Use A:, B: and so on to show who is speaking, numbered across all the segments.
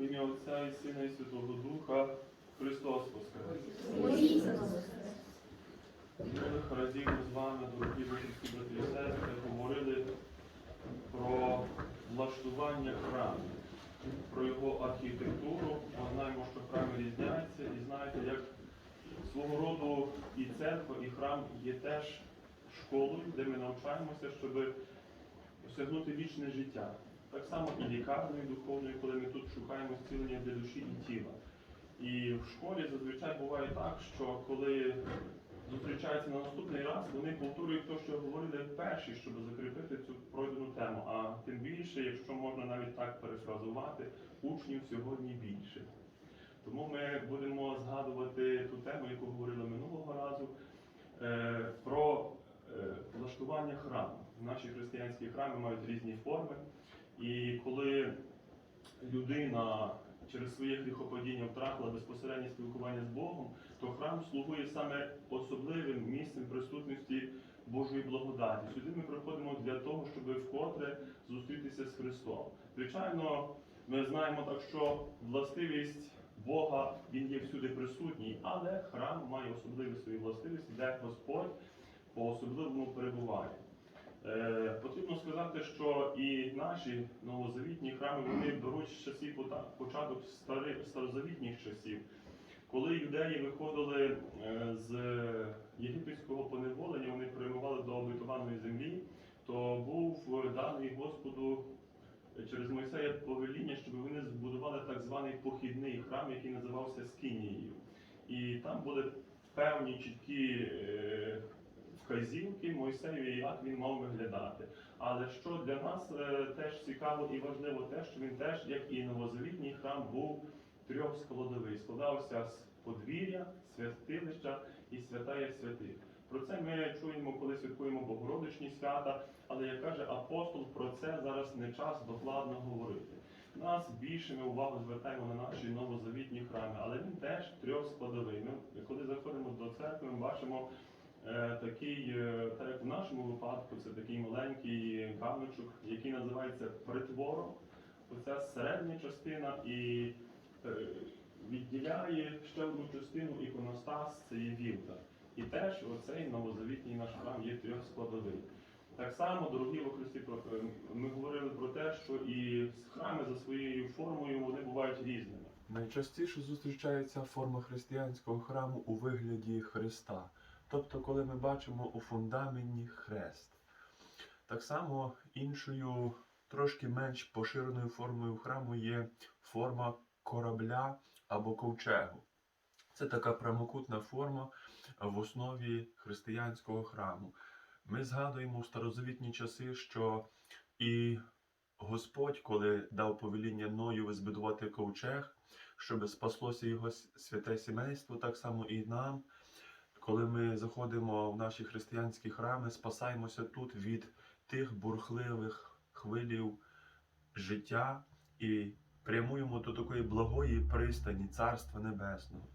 A: В ім'я Отця і Сина і Святого Духа Христос Воскрес. Минулих разів ми з вами, дорогі вихідці брати і сестри, говорили про влаштування храму, про його архітектуру. Ми знаємо, що храми різняються, і знаєте, як свого роду і церква, і храм є теж школою, де ми навчаємося, щоб осягнути вічне життя. Так само і лікарнею духовною, коли ми тут шукаємо зцілення для душі і тіла. І в школі зазвичай буває так, що коли зустрічаються на наступний раз, вони повторюють те, що говорили перші, щоб закріпити цю пройдену тему. А тим більше, якщо можна навіть так перефразувати, учнів сьогодні більше. Тому ми будемо згадувати ту тему, яку говорили минулого разу, е, про е, влаштування храму. Наші християнські храми мають різні форми. І коли людина через своє гріхопадіння втратила безпосереднє спілкування з Богом, то храм слугує саме особливим місцем присутності Божої благодаті. Сюди ми приходимо для того, щоб вкотре зустрітися з Христом. Звичайно, ми знаємо так, що властивість Бога він є всюди присутній, але храм має особливі свої властивості, де Господь по особливому перебуває. Е, потрібно сказати, що і наші новозавітні храми вони беруть з часів початок старозавітніх часів. Коли юдеї виходили е, з єгипетського поневолення, вони прямували до обетованої землі, то був даний Господу через Мойсея повеління, щоб вони збудували так званий похідний храм, який називався Скинією. І там були певні чіткі е, вказівки Мойсею, як він мав виглядати. Але що для нас е, теж цікаво і важливо те, що він теж, як і новозавітній храм, був трьохскладовий. Складався з подвір'я, святилища і святая святих. Про це ми чуємо, коли святкуємо Богородичні свята, але як каже апостол, про це зараз не час докладно говорити. Нас більше ми увагу звертаємо на наші новозавітні храми, але він теж трьохскладовий. Ми, коли заходимо до церкви, ми бачимо такий, е, так як в нашому випадку, це такий маленький ганочок, який називається притвором. Оця середня частина і е, відділяє ще одну частину іконостас, це є вілка. І теж оцей новозавітній наш храм є трьохскладовий. Так само, дорогі во Христі, е, ми говорили про те, що і храми за своєю формою вони бувають різними.
B: Найчастіше зустрічається форма християнського храму у вигляді Христа, тобто, коли ми бачимо у фундаменті хрест. Так само іншою, трошки менш поширеною формою храму є форма корабля або ковчегу. Це така прямокутна форма в основі християнського храму. Ми згадуємо в старозавітні часи, що і Господь, коли дав повеління Ноєві збудувати ковчег, щоб спаслося його святе сімейство, так само і нам, коли ми заходимо в наші християнські храми, спасаємося тут від тих бурхливих хвилів життя і прямуємо до такої благої пристані Царства Небесного.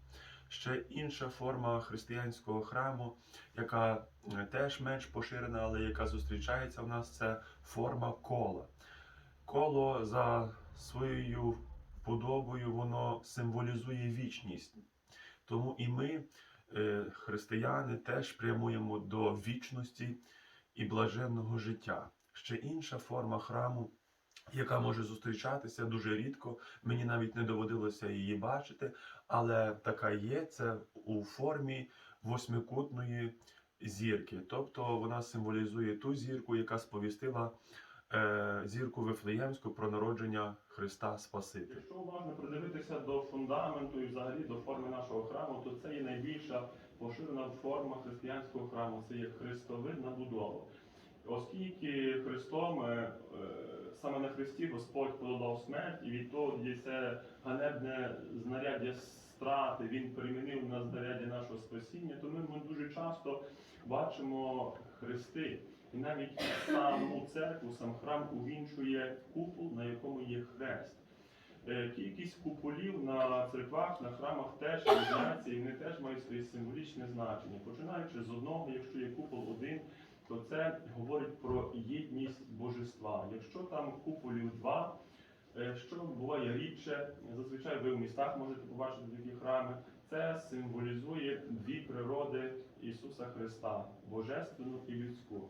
B: Ще інша форма християнського храму, яка е, теж менш поширена, але яка зустрічається в нас, це форма кола. Коло за своєю подобою воно символізує вічність. Тому і ми, християни, теж прямуємо до вічності і блаженного життя. Ще інша форма храму, яка може зустрічатися дуже рідко, мені навіть не доводилося її бачити, але така є це у формі восьмикутної зірки. Тобто вона символізує ту зірку, яка сповістила е, зірку Вифлеємську про народження Христа Спасителя.
A: Якщо уважно придивитися до фундаменту і взагалі до форми нашого храму, то це є найбільша поширена форма християнського храму. Це є хрестовидна будова. Оскільки Христом е, е, саме на Христі Господь подолав смерть, і від того є це ганебне знаряддя страти, Він перемінив на знаряддя нашого спасіння, то ми, ми дуже часто бачимо хрести. І навіть саму церкву, сам храм увінчує купол, на якому є хрест. Е, Кількість куполів на церквах, на храмах теж різняться, і вони теж мають своє символічне значення. Починаючи з одного, якщо є купол один, то це говорить про єдність божества. Якщо там куполів два, Е, Що буває рідше, зазвичай ви в містах можете побачити такі храми. Це символізує дві природи Ісуса Христа божественну і людську.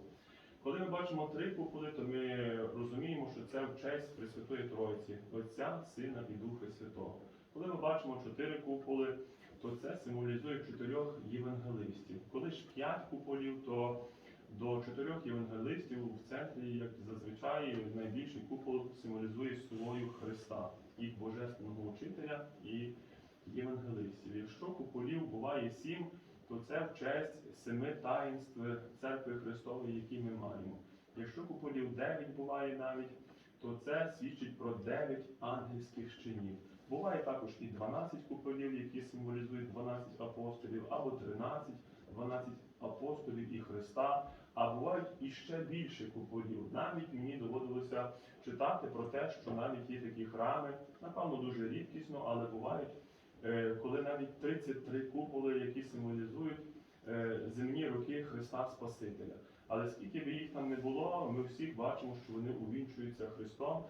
A: Коли ми бачимо три куполи, то ми розуміємо, що це в честь Пресвятої Троїці, Отця, Сина і Духа Святого. Коли ми бачимо чотири куполи, то це символізує чотирьох євангелистів. Коли ж п'ять куполів, то до чотирьох євангелистів в центрі, як зазвичай, найбільший купол символізує собою Христа, їх божественного учителя і євангелистів. Якщо куполів буває сім, то це в честь семи таїнств церкви Христової, які ми маємо. Якщо куполів дев'ять буває навіть, то це свідчить про дев'ять ангельських чинів. Буває також і 12 куполів, які символізують 12 апостолів, або 13, 12 апостолів і Христа, а бувають іще більше куполів. Навіть мені доводилося читати про те, що навіть є такі храми, напевно, дуже рідкісно, але бувають, коли навіть 33 куполи, які символізують е, земні роки Христа Спасителя. Але скільки б їх там не було, ми всі бачимо, що вони увінчуються Христом.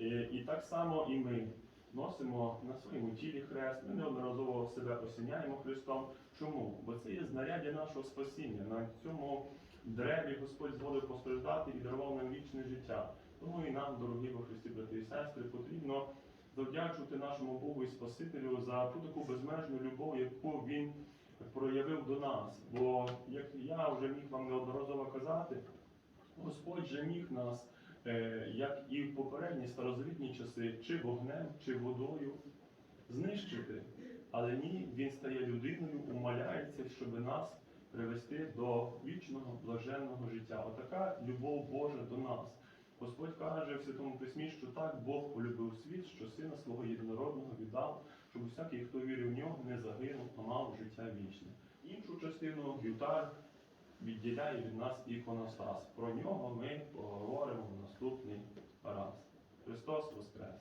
A: Е, І так само і ми носимо на своєму тілі хрест, ми неодноразово себе осіняємо Христом. Чому? Бо це є знаряддя нашого спасіння. На цьому древі Господь зволив постраждати і дарував нам вічне життя. Тому і нам, дорогі во Христі, брати і сестри, потрібно завдячувати нашому Богу і Спасителю за ту таку безмежну любов, яку Він проявив до нас. Бо, як я вже міг вам неодноразово казати, Господь же міг нас, е, як і в попередні старозавітні часи, чи вогнем, чи водою знищити. Але ні, він стає людиною, умаляється, щоб нас привести до вічного блаженного життя. Отака любов Божа до нас. Господь каже в Святому Письмі, що так Бог полюбив світ, що сина свого єдинородного віддав, щоб усякий, хто вірив в нього, не загинув, а мав життя вічне. Іншу частину вівтар відділяє від нас іконостас. Про нього ми поговоримо в наступний раз. Христос Воскрес!